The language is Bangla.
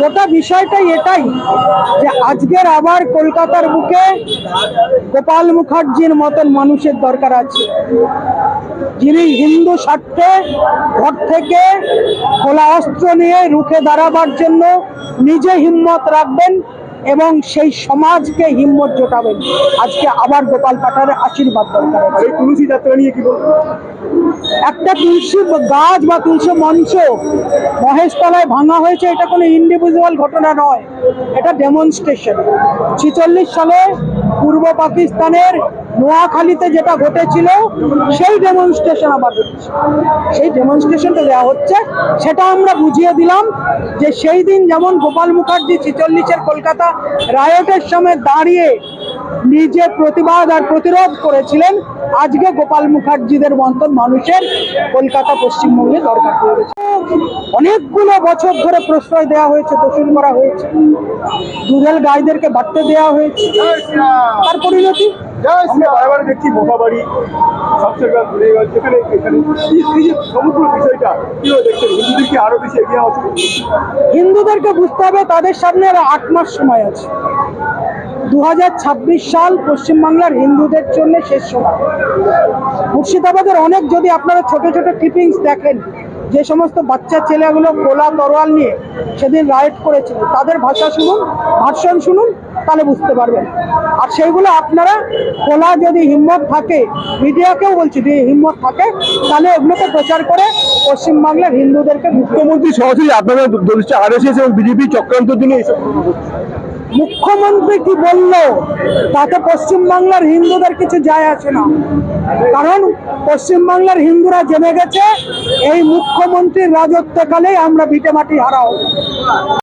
গোটা বিষয়টাই এটাই যে আজকের আবার কলকাতার বুকে গোপাল মুখার্জির মতন মানুষের দরকার আছে। যিনি হিন্দু স্বার্থে ঘর থেকে খোলা অস্ত্র নিয়ে রুখে দাঁড়াবার জন্য নিজে হিম্মত রাখবেন এবং সেই সমাজকে হিম্মত জোটাবেন। আজকে আবার গোপাল পাঠারের আশীর্বাদ দরকার। এই তুলসী যাত্রা নিয়ে কি বলব একটা তুলসী গাছ বা তুলসী মঞ্চ মহেশতলায় ভাঙা হয়েছে এটা কোনো ইন্ডিভিজুয়াল ঘটনা নয়। এটা ডেমনস্ট্রেশন ছেচল্লিশ সালে পূর্ব পাকিস্তানের নোয়াখালীতে যেটা ঘটেছিল, সেই ডেমনস্ট্রেশন আবার সেই ডেমনস্ট্রেশনটা দেওয়া হচ্ছে, সেটা আমরা বুঝিয়ে দিলাম যে সেই দিন যেমন গোপাল মুখার্জি ছিচল্লিশের কলকাতা রায়টের সামনে দাঁড়িয়ে নিজে প্রতিবাদ আর প্রতিরোধ করেছিলেন, আজকে গোপাল মুখার্জিদের মতন মানুষের কলকাতা পশ্চিমবঙ্গে দরকার পড়ে অনেকগুলো বছর ধরে প্রশ্রয় দেওয়া হয়েছে দোষণ করা হয়েছে। দুধেল গাইদেরকে বাড়তে দেওয়া হয়েছে। তার পরিণতি? আমরা বারবার দেখছি মোকাবাড়ি সবচেয়ে ঘুরে গেল যেখানে এখানে এই- এই যে সমগ্র বিষয়টা কীভাবে দেখছেন? হিন্দুদেরকে আরও বেশি এগিয়ে আসা হিন্দুদেরকে বুঝতে হবে তাদের সামনে আর আট মাস সময় আছে। দু হাজার ছাব্বিশ সাল পশ্চিমবাংলার হিন্দুদের জন্য শেষ সময়। মুর্শিদাবাদের অনেক যদি আপনারা ছোট ছোট ক্লিপিংস দেখেন যে সমস্ত বাচ্চা ছেলেগুলো কোলা তরোয়াল নিয়ে সেদিন রাইড করেছিল, তাদের ভাষা শুনুন, ভাষণ শুনুন, তাহলে বুঝতে পারবেন। আর সেইগুলো আপনারা খোলা যদি হিম্মত থাকে, মিডিয়াকেও বলছি, যদি হিম্মত থাকে, তাহলে এগুলোকে প্রচার করে পশ্চিমবাংলার হিন্দুদেরকে মুখ্যমন্ত্রী সরাসরি আপনারা আরএসএস এবং বিজেপি চক্রান্তের জন্য মুখ্যমন্ত্রী কি বলল? তাতে পশ্চিমবাংলার হিন্দুদের কিছু যায় আছে না। কারণ পশ্চিমবাংলার হিন্দুরা জেনে গেছে, এই মুখ্যমন্ত্রীর রাজত্বকালেই আমরা ভিটে মাটি হারাও